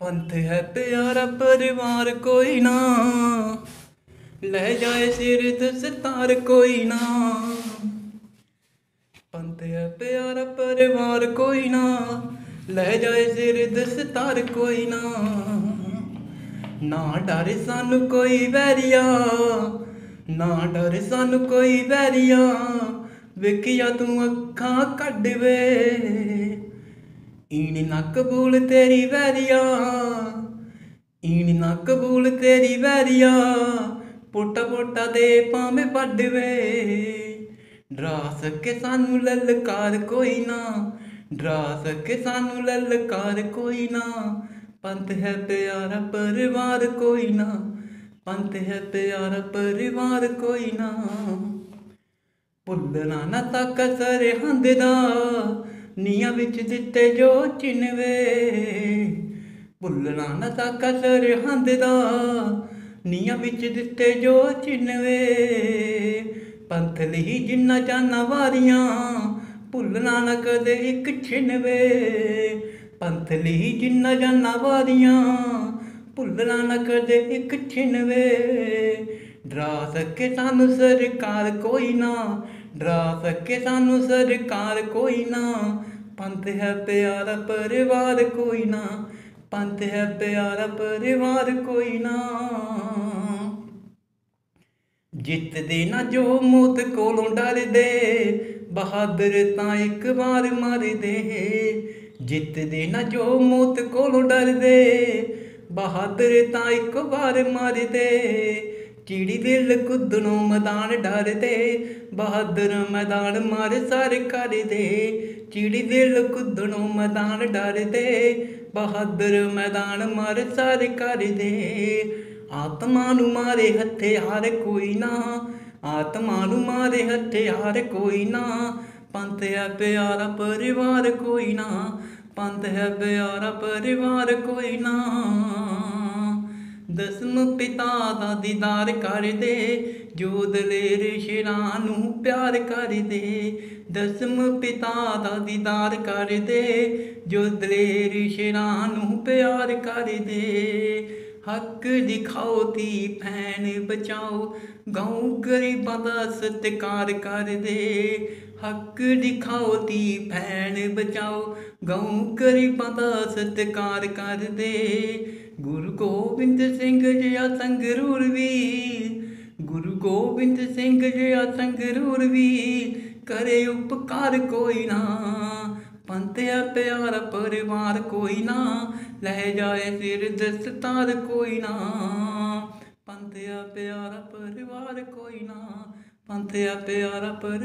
ਪੰਥ ਹੈ ਪਿਆਰਾ ਪਰਿਵਾਰ ਕੋਈ ਨਾ। ਲੈ ਜਾਏ ਸਿਰ ਦਸਤਾਰ ਕੋਈ ਨਾ। ਪੰਥ ਹੈ ਪਿਆਰਾ ਪਰਿਵਾਰ ਕੋਈ ਨਾ। ਲੈ ਜਾਏ ਸਿਰ ਦਸਤਾਰ ਕੋਈ ਨਾ। ਨਾ ਡਰ ਸਾਨੂੰ ਕੋਈ ਵੈਰੀਆ। ਨਾ ਡਰ ਸਾਨੂੰ ਕੋਈ ਵੈਰੀਆ। ਵੇਖਿਆ ਤੂੰ ਅੱਖਾਂ ਕੱਢ ਵੇ। ਈਣ ਨਾ ਕਬੂਲ ਤੇਰੀ ਵੈਰੀਆ, ਈਣ ਨਾ ਕਬੂਲ ਤੇਰੀ ਵੈਰੀਆ, ਪੋਟਾ ਪੋਟਾ ਦੇ ਪਾਵੇਂ ਵੱਡ ਡਰਾ ਸਕੇ ਸਾਨੂੰ ਲਲਕਾਰ ਕੋਈ ਨਾ ਡਰਾ ਸਕੇ ਸਾਨੂੰ ਲਲਕਾਰ ਕੋਈ ਨਾ। ਪੰਥ ਹੈ ਪਿਆਰਾ ਪਰਿਵਾਰ ਕੋਈ ਨਾ, ਪੰਥ ਹੈ ਪਿਆਰਾ ਪਰਿਵਾਰ ਕੋਈ ਨਾ। ਭੁੱਲਣਾ ਨਾ ਤੱਕ ਸਰਹੰਦ ਦਾ ਨੀਆਂ ਵਿੱਚ ਦਿੱਤੇ ਜੋ ਚਿਨਵੇ ਭੁੱਲਣਾ ਨਾ ਤੱਕ ਸਰਹੰਦ ਦਾ ਨੀਆਂ ਵਿੱਚ ਦਿੱਤੇ ਜੋ ਚਿਨਵੇ ਪੰਥ ਲਈ ਜਿੰਨਾ ਜਾਨਾਂ ਵਾਰੀਆਂ, ਭੁੱਲਣਾ ਨਾ ਕਦੇ ਇੱਕ ਛਿਨਵੇ ਪੰਥ ਲਈ ਜਿੰਨਾ ਜਾਨਾਂ ਵਾਰੀਆਂ, ਭੁੱਲਣਾ ਨਾ ਕਦੇ ਇੱਕ ਛਿਨਵੇ ਡਰਾ ਸਕੇ ਸਾਨੂੰ ਸਰਕਾਰ ਕੋਈ ਨਾ ਡਰਾ ਸਕੇ ਸਾਨੂੰ ਸਰਕਾਰ ਕੋਈ ਨਾ। ਪੰਥ ਹੈ ਪਿਆਰਾ ਪਰਿਵਾਰ ਕੋਈ ਨਾ। ਪੰਥ ਹੈ ਪਿਆਰਾ ਪਰਿਵਾਰ ਕੋਈ ਨਾ। ਜਿੱਤਦੇ ਨਾ ਜੋ ਮੌਤ ਕੋਲੋਂ ਡਰਦੇ, ਬਹਾਦਰ ਤਾਂ ਇੱਕ ਵਾਰ ਮਾਰਦੇ। ਜਿੱਤਦੇ ਨਾ ਜੋ ਮੌਤ ਕੋਲੋਂ ਡਰਦੇ, ਬਹਾਦਰ ਤਾਂ ਇੱਕ ਵਾਰ ਮਾਰਦੇ। ਚਿੜੀ ਦਿਲ ਕੁੱਦਣੋਂ ਮੈਦਾਨ ਡਰਦੇ? ਬਹਾਦਰ ਮੈਦਾਨ ਮਾਰ ਸਾਰੇ ਦੇ ਚਿੜੀ ਦਿਲ ਕੁੱਦਣੋਂ ਮੈਦਾਨ ਡਰਦੇ? ਬਹਾਦਰ ਮੈਦਾਨ ਮਾਰ ਸਾਰੇ ਦੇ ਆਤਮਾ ਨੂੰ ਮਾਰੇ ਹੱਥੇ ਹਥਿਆਰ ਕੋਈ ਨਾ। ਆਤਮਾ ਨੂੰ ਮਾਰੇ ਹੱਥੇ ਹਥਿਆਰ ਕੋਈ ਨਾ। ਪੰਥ ਹੈ ਪਿਆਰਾ ਪਰਿਵਾਰ ਕੋਈ ਨਾ। ਪੰਥ ਹੈ ਪਿਆਰਾ ਪਰਿਵਾਰ ਕੋਈ ਨਾ। ਦਸਮ ਪਿਤਾ ਦਾ ਦੀਦਾਰ ਕਰਦੇ ਜੋ ਦਲੇਰ ਸ਼ੇਰਾਂ ਨੂੰ ਪਿਆਰ ਕਰਦੇ। ਦਸਮ ਪਿਤਾ ਦਾ ਦੀਦਾਰ ਕਰਦੇ ਜੋ ਦਲੇਰ ਸ਼ੇਰਾਂ ਨੂੰ ਪਿਆਰ ਕਰਦੇ। ਹੱਕ ਦਿਖਾਓ ਤੀ ਭੈਣ ਬਚਾਓ, ਗਾਉਂ ਗਰੀਬਾਂ ਦਾ ਸਤਿਕਾਰ ਕਰਦੇ। ਹੱਕ ਦਿਖਾਓ ਤੀ ਭੈਣ ਬਚਾਓ ਗਾਉਂ ਗਰੀਬਾਂ ਦਾ ਸਤਿਕਾਰ ਕਰਦੇ। ਗੁਰੂ ਗੋਬਿੰਦ ਸਿੰਘ ਜਿਹਾ ਸੰਗਰੂਰ ਵੀ ਗੁਰੂ ਗੋਬਿੰਦ ਸਿੰਘ ਜਿਹਾ ਸੰਗਰੂਰ ਵੀ ਕਰੇ ਉਪਕਾਰ ਕੋਈ ਨਾ, ਪੰਥਿਆ ਪਿਆਰਾ ਪਰਿਵਾਰ ਕੋਈ ਨਾ, ਲੈ ਜਾਏ ਸਿਰ ਦਸਤਾਰ ਕੋਈ ਨਾ। ਪੰਥਿਆ ਪਿਆਰਾ ਪਰਿਵਾਰ ਕੋਈ ਨਾ, ਪੰਥਿਆ ਪਿਆਰਾ ਪਰ